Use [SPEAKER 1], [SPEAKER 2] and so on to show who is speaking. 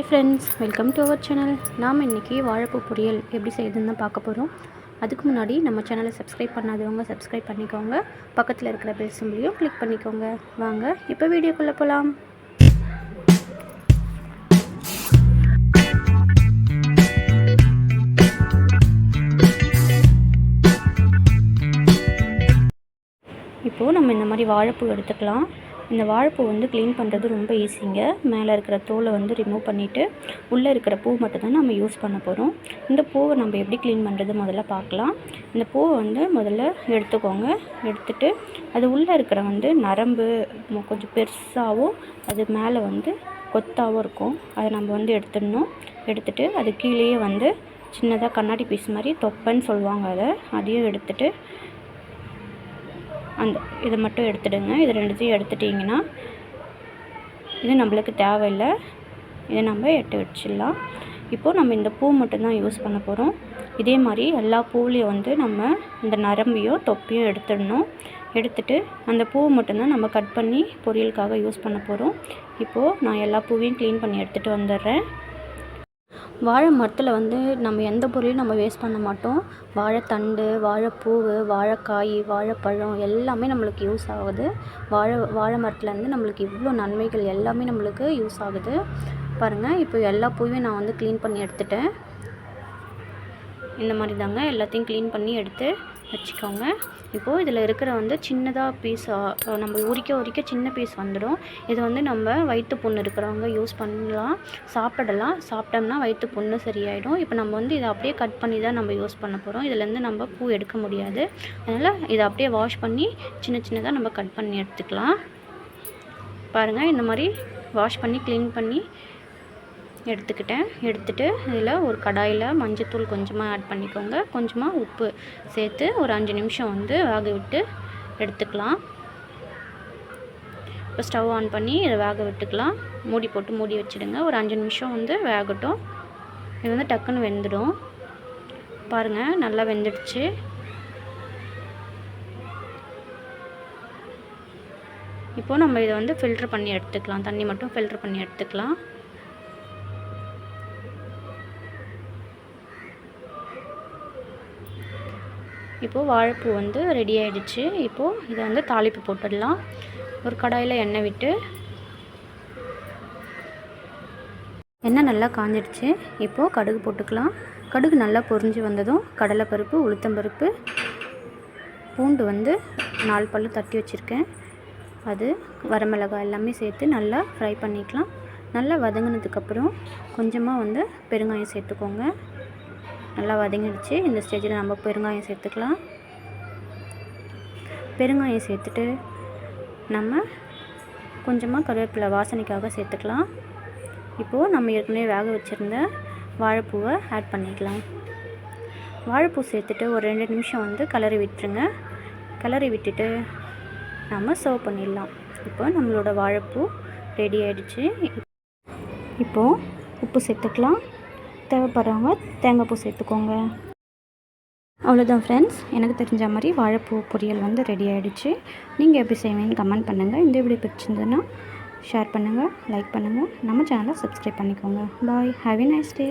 [SPEAKER 1] Hi friends welcome to our channel நாம் இன்றைக்கி வாழைப்பூ பொரியல் எப்படி செய்யுதுன்னு தான் பார்க்க போகிறோம் அதுக்கு முன்னாடி நம்ம சேனலை சப்ஸ்கிரைப் பண்ணாதவங்க சப்ஸ்கிரைப் பண்ணிக்கோங்க. பக்கத்தில் இருக்கிற பெல் சிம்பிளையும் கிளிக் பண்ணிக்கோங்க. வாங்க இப்போ வீடியோக்குள்ளே போகலாம் இப்போது நம்ம இந்த மாதிரி வாழைப்பூ எடுத்துக்கலாம். இந்த வாழைப்பூ வந்து க்ளீன் பண்ணுறது ரொம்ப ஈஸிங்க மேலே இருக்கிற தோலை வந்து ரிமூவ் பண்ணிவிட்டு உள்ளே இருக்கிற பூ மட்டும் தான் நம்ம யூஸ் பண்ண போகிறோம் இந்த பூவை நம்ம எப்படி க்ளீன் பண்ணுறது முதல்ல பார்க்கலாம். இந்த பூவை வந்து முதல்ல எடுத்துக்கோங்க. எடுத்துட்டு அது உள்ளே இருக்கிற வந்து நரம்பு கொஞ்சம் பெருசாகவும் அது மேலே வந்து கொத்தாகவும் இருக்கும். அதை நம்ம வந்து எடுத்துடணும். எடுத்துகிட்டு அது கீழேயே வந்து சின்னதாக கண்ணாடி பீஸ் மாதிரி தொப்பைன்னு சொல்லுவாங்க அதை. அதையும் எடுத்துகிட்டு அந்த இதை மட்டும் எடுத்துடுங்க. இது ரெண்டுத்தையும் எடுத்துட்டிங்கன்னா இது நம்மளுக்கு தேவையில்லை. இதை நம்ம எட்டு வச்சிடலாம். இப்போது நம்ம இந்த பூ மட்டும்தான் யூஸ் பண்ண போகிறோம் இதே மாதிரி எல்லா பூவுலேயும் வந்து நம்ம இந்த நரம்பையும் தொப்பியும் எடுத்துடணும். எடுத்துட்டு அந்த பூவை மட்டும்தான் நம்ம கட் பண்ணி பொரியலுக்காக யூஸ் பண்ண போகிறோம் இப்போது நான் எல்லா பூவையும் க்ளீன் பண்ணி எடுத்துகிட்டு வந்துடுறேன். வாழை மரத்தில் வந்து நம்ம எந்த பொருளையும் நம்ம வேஸ்ட் பண்ண மாட்டோம். வாழைத்தண்டு வாழைப்பூவு வாழைக்காய் வாழைப்பழம் எல்லாமே நம்மளுக்கு யூஸ் ஆகுது. வாழை வாழை மரத்துலேருந்து நம்மளுக்கு இவ்வளோ நன்மைகள் எல்லாமே நம்மளுக்கு யூஸ் ஆகுது. பாருங்கள் இப்போ எல்லா பூவையும் நான் வந்து க்ளீன் பண்ணி எடுத்துட்டேன். இந்த மாதிரி தாங்க எல்லாத்தையும் க்ளீன் பண்ணி எடுத்து வச்சுக்கோங்க. இப்போது இதில் இருக்கிற வந்து சின்னதாக பீஸாக நம்ம உரிக்க உரிக்க சின்ன பீஸ் வந்துடும். இது வந்து நம்ம வயிற்று புண்ணு இருக்கிறவங்க யூஸ் பண்ணலாம். சாப்பிடலாம். சாப்பிட்டோம்னா வயிற்று புண்ணு சரியாயிடும். இப்போ நம்ம வந்து இதை அப்படியே கட் பண்ணி தான் நம்ம யூஸ் பண்ண போகிறோம் இதுலேருந்து நம்ம பூ எடுக்க முடியாது. அதனால் இதை அப்படியே வாஷ் பண்ணி சின்ன சின்னதாக நம்ம கட் பண்ணி எடுத்துக்கலாம். பாருங்கள் இந்த மாதிரி வாஷ் பண்ணி க்ளீன் பண்ணி எடுத்துக்கிட்டேன். எடுத்துகிட்டு இதில் ஒரு கடாயில் மஞ்சத்தூள் கொஞ்சமாக ஆட் பண்ணிக்கோங்க. கொஞ்சமாக உப்பு சேர்த்து ஒரு அஞ்சு நிமிஷம் வந்து வேக விட்டு எடுத்துக்கலாம். இப்போ ஸ்டவ் ஆன் பண்ணி இதை வேக விட்டுக்கலாம். மூடி போட்டு மூடி வச்சிடுங்க. ஒரு அஞ்சு நிமிஷம் வந்து வேகட்டும். இது வந்து டக்குன்னு வெந்துடும். பாருங்கள் நல்லா வெந்துடுச்சு. இப்போது நம்ம இதை வந்து ஃபில்ட்ரு பண்ணி எடுத்துக்கலாம். தண்ணி மட்டும் ஃபில்ட்ரு பண்ணி எடுத்துக்கலாம். இப்போது வாழைப்பூ வந்து ரெடி ஆகிடுச்சு இப்போது இதை வந்து தாளிப்பு போட்டுடலாம். ஒரு கடாயில் எண்ணெய் விட்டு. எண்ணெய் நல்லா காஞ்சிடுச்சு. இப்போது கடுகு போட்டுக்கலாம். கடுகு நல்லா பொரிஞ்சு வந்ததும் கடலைப்பருப்பு உளுத்தம்பருப்பு பூண்டு வந்து நாலு பல்லு தட்டி வச்சுருக்கேன். அது வரமிளகாய் எல்லாமே சேர்த்து நல்லா ஃப்ரை பண்ணிக்கலாம். நல்லா வதங்கினதுக்கப்புறம் கொஞ்சமாக வந்து பெருங்காயம் சேர்த்துக்கோங்க. நல்லா வதங்கிடுச்சு. இந்த ஸ்டேஜில் நம்ம பெருங்காயம் சேர்த்துக்கலாம். பெருங்காயம் சேர்த்துட்டு நம்ம கொஞ்சமாக கருவேப்பிலை வாசனைக்காக சேர்த்துக்கலாம். இப்போது நம்ம ஏற்கனவே வேக வச்சுருந்த வாழைப்பூவை ஆட் பண்ணிக்கலாம். வாழைப்பூ சேர்த்துட்டு ஒரு ரெண்டு நிமிஷம் வந்து கிளறி விட்டுருங்க. கலரி விட்டுட்டு நம்ம சர்வ் பண்ணிடலாம். இப்போ நம்மளோட வாழைப்பூ ரெடி ஆகிடுச்சு இப்போது உப்பு சேர்த்துக்கலாம். தேவைப்படுறவங்க தேங்காய் பூ சேர்த்துக்கோங்க. அவ்வளோதான் ஃப்ரெண்ட்ஸ் எனக்கு தெரிஞ்ச மாதிரி வாழைப்பூ பொரியல் வந்து ரெடி ஆகிடுச்சு நீங்கள் எப்படி செய்வீங்கன்னு கமெண்ட் பண்ணுங்கள் இந்த வீடியோ பிடிச்சிருந்ததுன்னா ஷேர் பண்ணுங்கள் லைக் பண்ணுங்கள் நம்ம சேனலை சப்ஸ்கிரைப் பண்ணிக்கோங்க. பாய் ஹாவ் எ நைஸ் டே